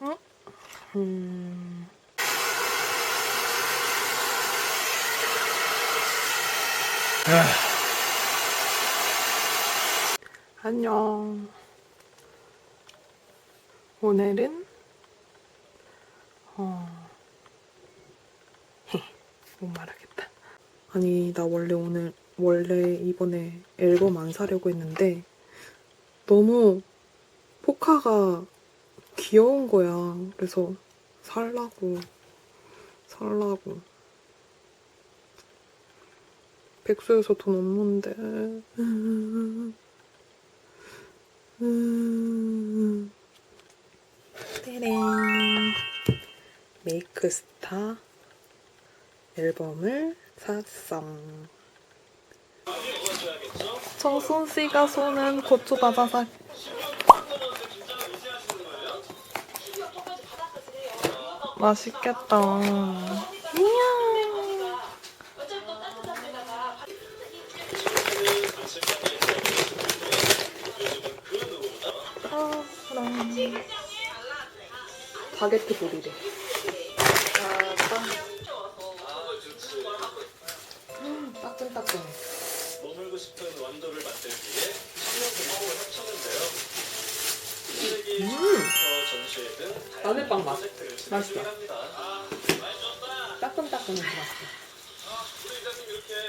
어? 음. 안녕. 오늘은 어. 못 말하겠다. 아니 나 원래 오늘 원래 이번에 앨범 안 사려고 했는데 너무 포카가 귀여운 거야. 그래서 살라고 살라고. 백수여서 돈 없는데. 음. 떼랭. 메이크스타 앨범을 샀어. 정순 씨가 쏘는 고추 바사삭. 맛있겠다. 이야. 아, 그럼. 바게트 볼이래. 음, 따끈따끈해. 머물고 싶은 완도를 만들기에 청년 공부를 합쳤는데요. 음, 마늘빵 맛. 맛있다.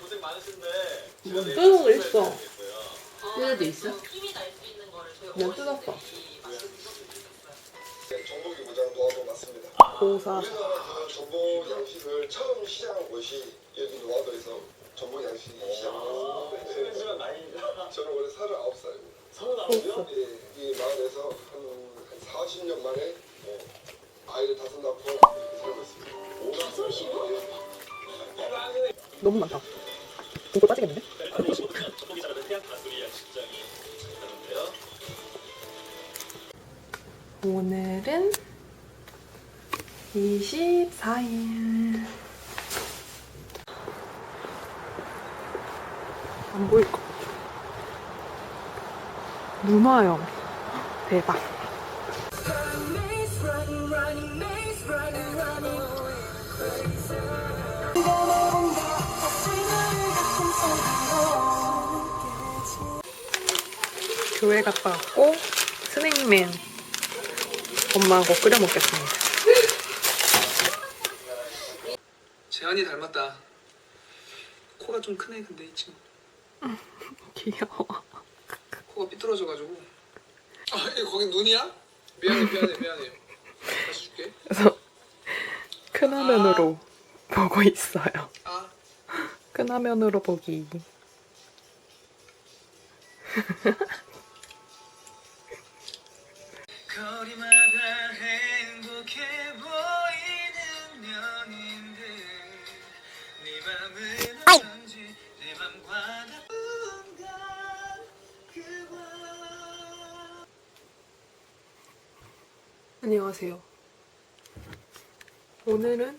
고생 많으신데 뜨는 거 있어. 뜯어도 있어? 그냥 뜯었어. 정복이 부장 노아도 맞습니다. 고사. 우리나라 그 전복 양식을 처음 시작한 곳이 여기 노아도에서 전복 양식이 시작했습니다. 저는 원래 39살입니다. 소스. 예, 이 마을에서 한, 한 40년 만에 예, 아이를 다섯 낳고 이렇게 살고 있습니다. 너무 많다. 이거 빠지겠는데? 오늘은 24일. 안 보일 것 같아. 문화영. 대박. 교회 갔다 왔고 스낵맨 엄마하고 끓여 먹겠습니다. 재환이 닮았다. 코가 좀 크네 근데 이 친구 귀여워. 코가 삐뚤어져가지고 아 이거 거기 눈이야? 미안해 미안해 미안해 다시 줄게 그래서 큰 화면으로 보고 있어요. 아 큰 화면으로 보기. 거리마 안녕하세요. 오늘은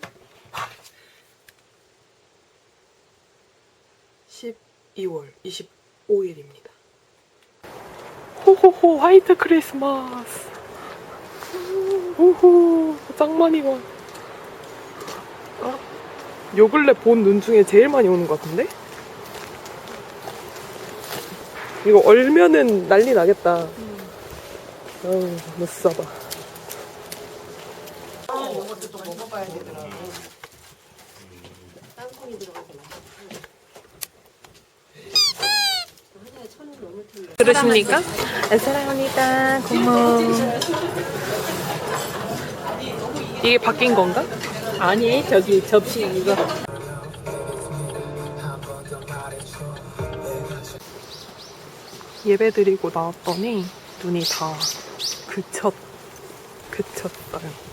12월 25일입니다. 호호호 화이트 크리스마스. 호호 짱 많이 와. 아, 요 근래 본 눈 중에 제일 많이 오는 것 같은데? 이거 얼면은 난리 나겠다. 어우, 못 써봐. 들으십니까? 사랑합니다. 고마워. 이게 바뀐 건가? 아니 저기 접시 이거 예배 드리고 나왔더니 눈이 다 그쳤, 그쳤어요.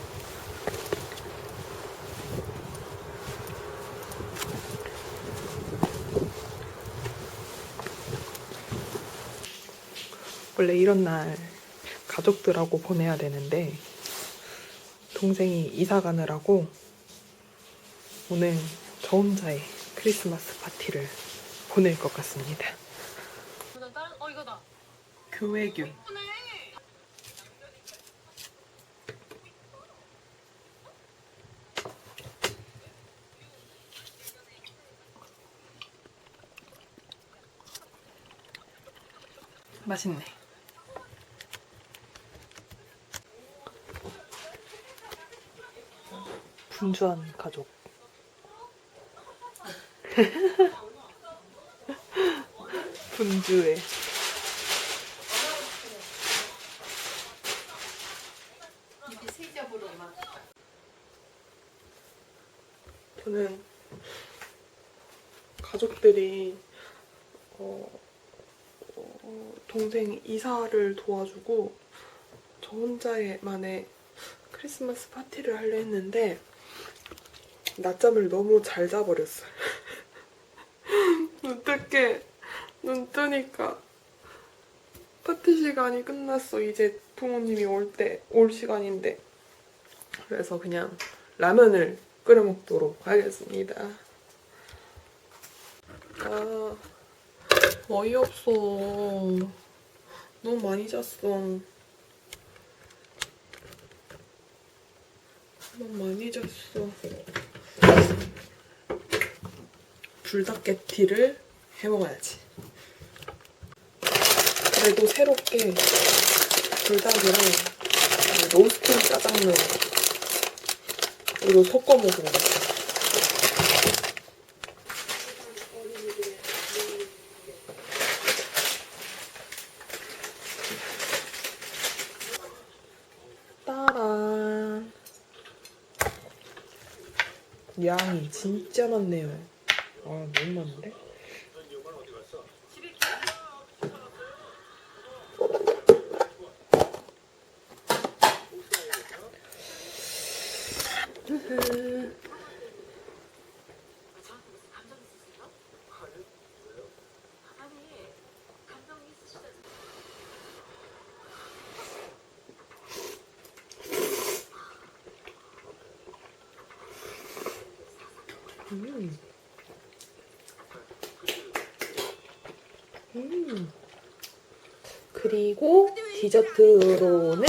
원래 이런 날 가족들하고 보내야 되는데 동생이 이사 가느라고 오늘 저 혼자의 크리스마스 파티를 보낼 것 같습니다. 어, 교회교. 맛있네. 분주한 가족. 분주해. 저는 가족들이 어, 어, 동생 이사를 도와주고 저 혼자만의 크리스마스 파티를 하려 했는데 낮잠을 너무 잘 자버렸어요. 눈 뜨게 눈 뜨니까 파티 시간이 끝났어. 이제 부모님이 올 때 올 시간인데 그래서 그냥 라면을 끓여 먹도록 하겠습니다. 아 어이없어. 너무 많이 잤어. 너무 많이 잤어. 불닭게티를 해 먹어야지. 그래도 새롭게 불닭이랑 로스팅 짜장면 이거 섞어 거. 따란. 양이 진짜 많네요. 아, 너무 많은데? 음. 음. 그리고 디저트로는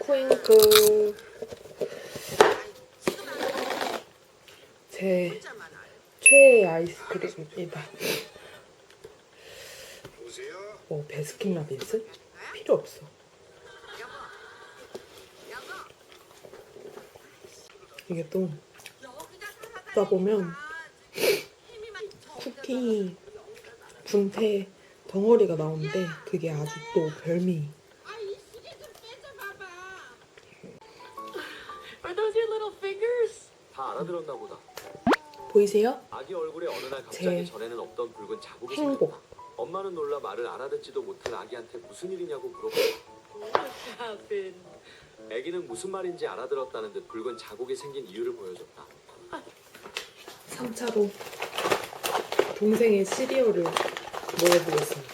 쿠잉크 제 최애 아이스크림입니다. 뭐 베스킨라빈스? 필요 없어. 이게 또 싸보면 쿠키 분태 덩어리가 나오는데 그게 아주 또 별미. Are those your little fingers? 다 알아들었나 보다. 보이세요? 아기 얼굴에 어느 날제 갑자기 전에는 없던 붉은 자국이 행복. 생겼다. 엄마는 놀라 말을 알아듣지도 못한 아기한테 무슨 일이냐고 물어봤다. What happened? 아기는 무슨 말인지 알아들었다는 듯 붉은 자국이 생긴 이유를 보여줬다. 3차로 동생의 시리얼을 먹어보겠습니다.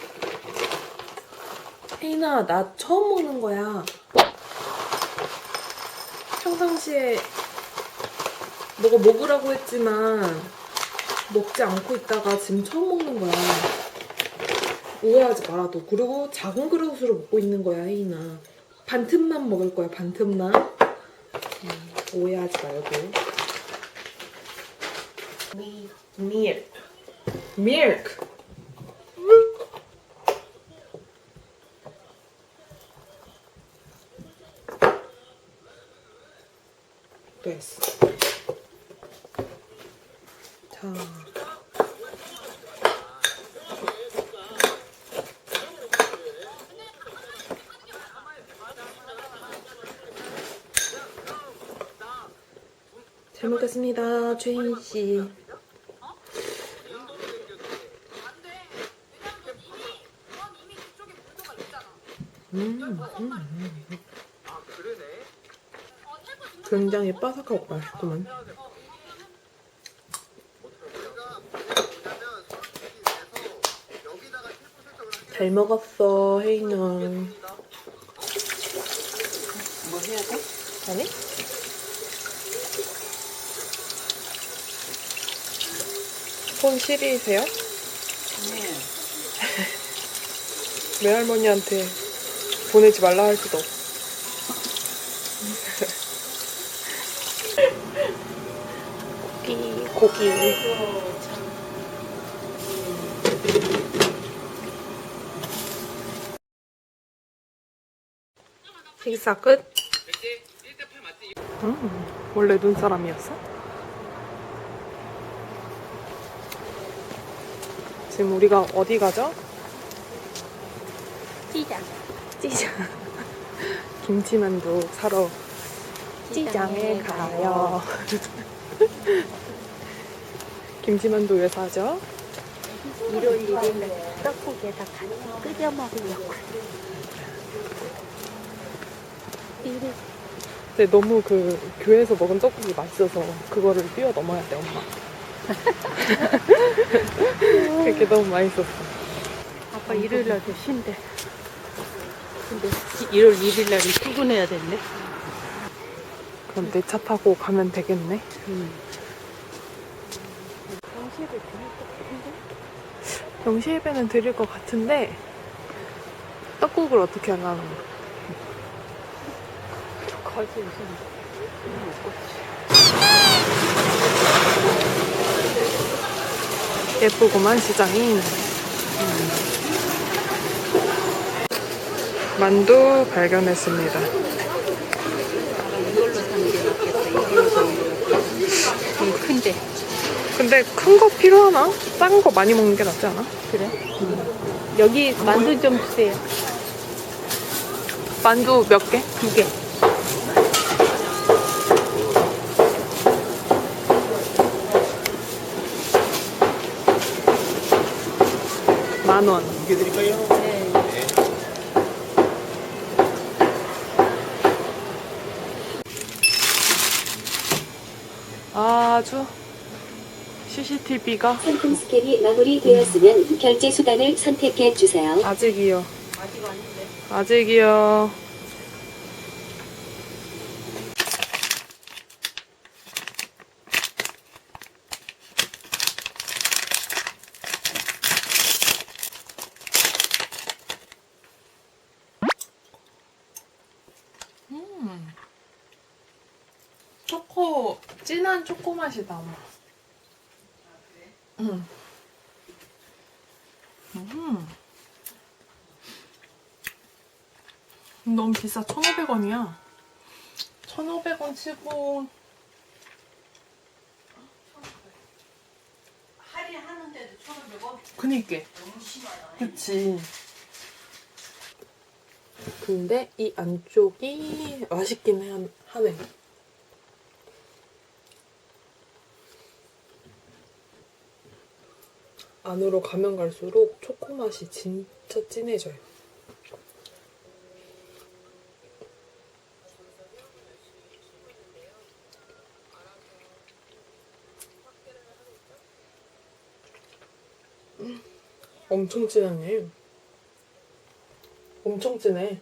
혜인아, 나 처음 먹는 거야. 평상시에 너가 먹으라고 했지만 먹지 않고 있다가 지금 처음 먹는 거야. 오해하지 마라, 너. 그리고 작은 그릇으로 먹고 있는 거야, 혜인아. 반틈만 먹을 거야, 반틈만. 음, 오해하지 말고. milk. Milk. 됐어. 자. 잘 먹겠습니다, 최인 씨. 음, 음, 음. 굉장히 바삭하고 맛있구만. 잘 먹었어, 혜인아. 뭐 해야 돼? 아니? 손 시리세요? 네. 외할머니한테 보내지 말라 할 수도 없어. 고기, 고기. 식사 끝? 음, 원래 눈사람이었어? 지금 우리가 어디 가죠? 찌장. 찌장. 김치만두 사러 찌장에 가요. 김치만두 왜 사죠? 1월 1일 떡국에다 같이 끓여 먹으려고. 이리 근데 너무 그 교회에서 먹은 떡국이 맛있어서 그거를 뛰어넘어야 돼 엄마. 그게 너무 맛있었어. 아빠 일요일 날도 쉰대. 근데 1월 1일 날이 출근해야 됐네. 그럼 내 차 타고 가면 되겠네. 영시예배는 드릴 것 같은데 떡국을 어떻게 하나 거기 무슨 예쁘구만 시장이. 만두 발견했습니다. 이걸로 사는 게 낫겠다. 이걸로 사는 게 낫겠다. 큰데. 근데 큰 거 필요하나? 작은 거 많이 먹는 게 낫지 않아? 그래? 여기 만두 좀 주세요. 만두 몇 개? 두 개. 만 원. 네. 아주 CCTV가 상품 스캔이 마무리되었으면 결제 수단을 선택해 주세요. 아직이요. 아직이요. 음. 초코, 진한 초코 맛이 나. 응. 음. 너무 비싸. 1,500원이야. 1,500원 치고. 할인하는데도 1,500원? 그니까. 너무 심하다. 그치. 근데 이 안쪽이 맛있긴 해- 하네. 안으로 가면 갈수록 초코 맛이 진짜 진해져요. 엄청 진하네. 엄청 진해.